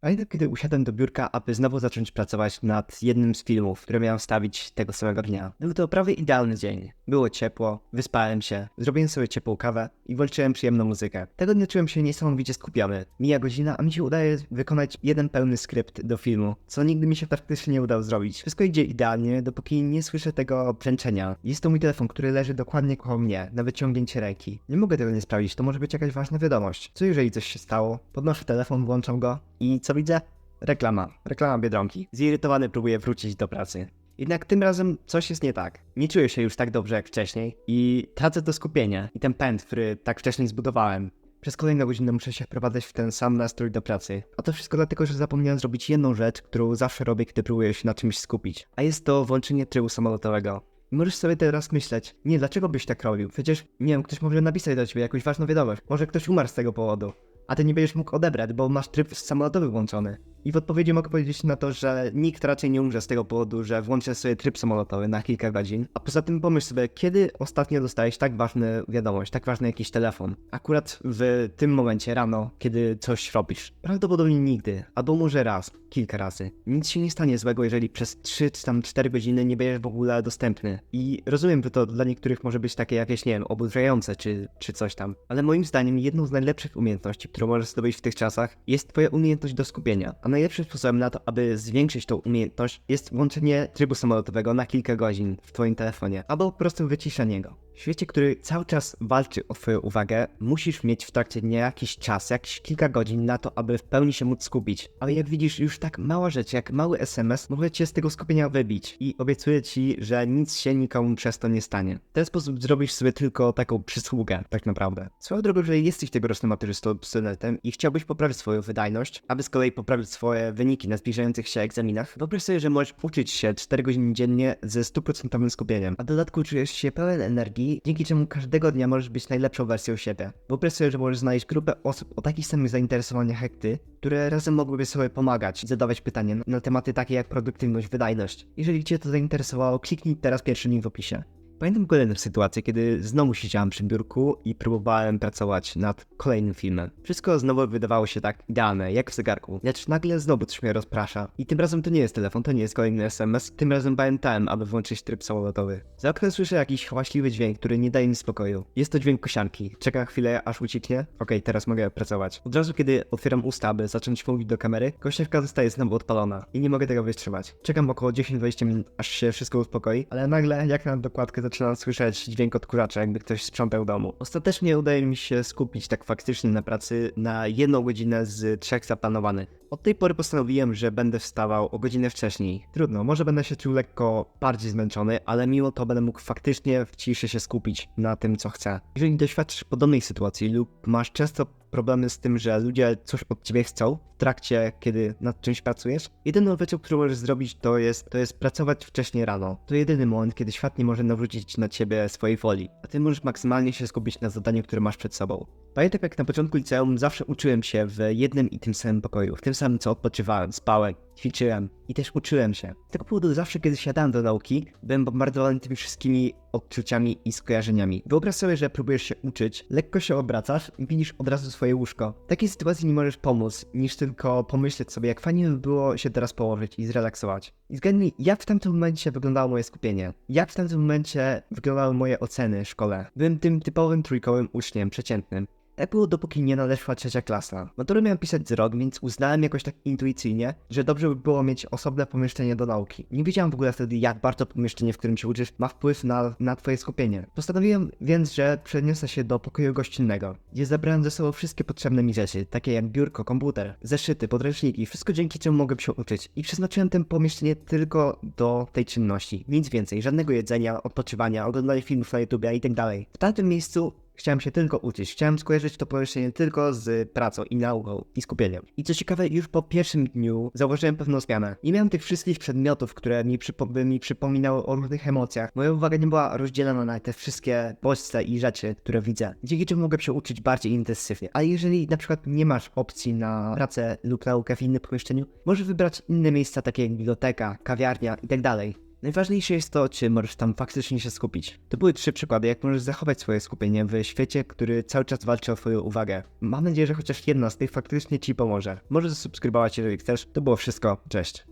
Pamiętam, kiedy usiadłem do biurka, aby znowu zacząć pracować nad jednym z filmów, które miałem wstawić tego samego dnia. Był to prawie idealny dzień. Było ciepło, wyspałem się, zrobiłem sobie ciepłą kawę i włączyłem przyjemną muzykę. Tego dnia czułem się niesamowicie skupiony. Mija godzina, a mi się udaje wykonać jeden pełny skrypt do filmu, co nigdy mi się praktycznie nie udało zrobić. Wszystko idzie idealnie, dopóki nie słyszę tego brzęczenia. Jest to mój telefon, który leży dokładnie koło mnie, na wyciągnięcie ręki. Nie mogę tego nie sprawdzić, to może być jakaś ważna wiadomość. Co jeżeli coś się stało? Podnoszę telefon, włączam go i co widzę? Reklama. Reklama Biedronki. Zirytowany próbuję wrócić do pracy. Jednak tym razem coś jest nie tak. Nie czuję się już tak dobrze jak wcześniej i tracę to skupienie i ten pęd, który tak wcześniej zbudowałem. Przez kolejne godziny muszę się wprowadzać w ten sam nastrój do pracy. A to wszystko dlatego, że zapomniałem zrobić jedną rzecz, którą zawsze robię, gdy próbuję się na czymś skupić. A jest to włączenie trybu samolotowego. I Możesz sobie teraz myśleć, nie, dlaczego byś tak robił? Przecież, nie wiem, ktoś może napisać do ciebie jakąś ważną wiadomość. Może ktoś umarł z tego powodu. A ty nie będziesz mógł odebrać, bo masz tryb samolotowy włączony. I w odpowiedzi mogę powiedzieć na to, że nikt raczej nie umrze z tego powodu, że włączę sobie tryb samolotowy na kilka godzin. A poza tym pomyśl sobie, kiedy ostatnio dostałeś tak ważną wiadomość, tak ważny jakiś telefon. Akurat w tym momencie rano, kiedy coś robisz. Prawdopodobnie nigdy, albo może raz, kilka razy. Nic się nie stanie złego, jeżeli przez 3 czy tam 4 godziny nie będziesz w ogóle dostępny. I rozumiem, że to dla niektórych może być takie jakieś, nie wiem, oburzające czy, czy coś tam. Ale moim zdaniem jedną z najlepszych umiejętności, którą możesz zdobyć w tych czasach, jest twoja umiejętność do skupienia. A najlepszym sposobem na to, aby zwiększyć tą umiejętność, jest włączenie trybu samolotowego na kilka godzin w twoim telefonie, albo po prostu wyciszenie go. W świecie, który cały czas walczy o twoją uwagę, musisz mieć w trakcie dnia jakiś czas, jakieś kilka godzin na to, aby w pełni się móc skupić. Ale jak widzisz, już tak mała rzecz, jak mały SMS, może cię z tego skupienia wybić. I obiecuję ci, że nic się nikomu przez to nie stanie. W ten sposób zrobisz sobie tylko taką przysługę, tak naprawdę. Swoją drogą, jeżeli jesteś tegorocznym maturzystą studentem i chciałbyś poprawić swoją wydajność, aby z kolei poprawić swoje wyniki na zbliżających się egzaminach, wyobraź sobie, że możesz uczyć się 4 godziny dziennie ze 100% skupieniem, a w dodatku czujesz się pełen energii, dzięki czemu każdego dnia możesz być najlepszą wersją siebie. Wyobraź sobie, że możesz znaleźć grupę osób o takich samych zainteresowaniach jak ty, które razem mogłyby sobie pomagać i zadawać pytania na tematy takie jak produktywność, wydajność. Jeżeli cię to zainteresowało, kliknij teraz pierwszy link w opisie. Pamiętam kolejną sytuację, kiedy znowu siedziałem przy biurku i próbowałem pracować nad kolejnym filmem. Wszystko znowu wydawało się tak idealne, jak w zegarku. Lecz nagle znowu coś mnie rozprasza. I tym razem to nie jest telefon, to nie jest kolejny SMS. Tym razem pamiętałem, aby włączyć tryb samolotowy. Za oknem słyszę jakiś hałaśliwy dźwięk, który nie daje mi spokoju. Jest to dźwięk kosiarki. Czeka chwilę, aż ucieknie. Okej, teraz mogę pracować. Od razu, kiedy otwieram usta, aby zacząć mówić do kamery, kosiarka zostaje znowu odpalona. I nie mogę tego wytrzymać. Czekam około 10-20 minut, aż się wszystko uspokoi, ale nagle, jak na dokładkę, zaczynam słyszeć dźwięk odkurzacza, jakby ktoś sprzątał domu. Ostatecznie udaje mi się skupić tak faktycznie na pracy na jedną godzinę z trzech zaplanowanych. Od tej pory postanowiłem, że będę wstawał o godzinę wcześniej. Trudno, może będę się czuł lekko bardziej zmęczony, ale mimo to będę mógł faktycznie w ciszy się skupić na tym, co chcę. Jeżeli doświadczysz podobnej sytuacji lub masz często problemy z tym, że ludzie coś od ciebie chcą w trakcie, kiedy nad czymś pracujesz, jedyną rzeczą, którą możesz zrobić, to jest, to jest pracować wcześniej rano. To jedyny moment, kiedy świat nie może nawrócić na ciebie swojej woli, a ty możesz maksymalnie się skupić na zadaniu, które masz przed sobą. Pamiętam jak na początku liceum zawsze uczyłem się w jednym i tym samym pokoju, w tym samym co odpoczywałem, spałem, ćwiczyłem i też uczyłem się. Z tego powodu zawsze kiedy siadałem do nauki, byłem bombardowany tymi wszystkimi odczuciami i skojarzeniami. Wyobraź sobie, że próbujesz się uczyć, lekko się obracasz i widzisz od razu swoje łóżko. W takiej sytuacji nie możesz pomóc, niż tylko pomyśleć sobie, jak fajnie by było się teraz położyć i zrelaksować. I zgadnij, jak w tamtym momencie wyglądało moje skupienie? Jak w tamtym momencie wyglądały moje oceny w szkole? Byłem tym typowym trójkowym uczniem, przeciętnym. Tak było dopóki nie nadeszła trzecia klasa. Maturę miałem pisać z rok, więc uznałem jakoś tak intuicyjnie, że dobrze by było mieć osobne pomieszczenie do nauki. Nie wiedziałem w ogóle wtedy, jak bardzo pomieszczenie, w którym się uczysz, ma wpływ na, na twoje skupienie. Postanowiłem więc, że przeniosę się do pokoju gościnnego, gdzie zabrałem ze sobą wszystkie potrzebne mi rzeczy, takie jak biurko, komputer, zeszyty, podręczniki, wszystko dzięki czemu mogłem się uczyć. I przeznaczyłem to pomieszczenie tylko do tej czynności. Nic więcej, żadnego jedzenia, odpoczywania, oglądania filmów na YouTube i tak. W tamtym miejscu Chciałem się tylko uczyć, chciałem skojarzyć to pomieszczenie tylko z pracą i nauką i skupieniem. I co ciekawe, już po pierwszym dniu zauważyłem pewną zmianę. Nie miałem tych wszystkich przedmiotów, które mi, przypo mi przypominały o różnych emocjach. Moja uwaga nie była rozdzielona na te wszystkie bodźce i rzeczy, które widzę. Dzięki czemu mogę się uczyć bardziej intensywnie. A jeżeli na przykład nie masz opcji na pracę lub naukę w innym pomieszczeniu, możesz wybrać inne miejsca takie jak biblioteka, kawiarnia itd. Najważniejsze jest to, czy możesz tam faktycznie się skupić. To były trzy przykłady, jak możesz zachować swoje skupienie w świecie, który cały czas walczy o twoją uwagę. Mam nadzieję, że chociaż jedna z tych faktycznie ci pomoże. Możesz zasubskrybować, jeżeli chcesz. To było wszystko. Cześć.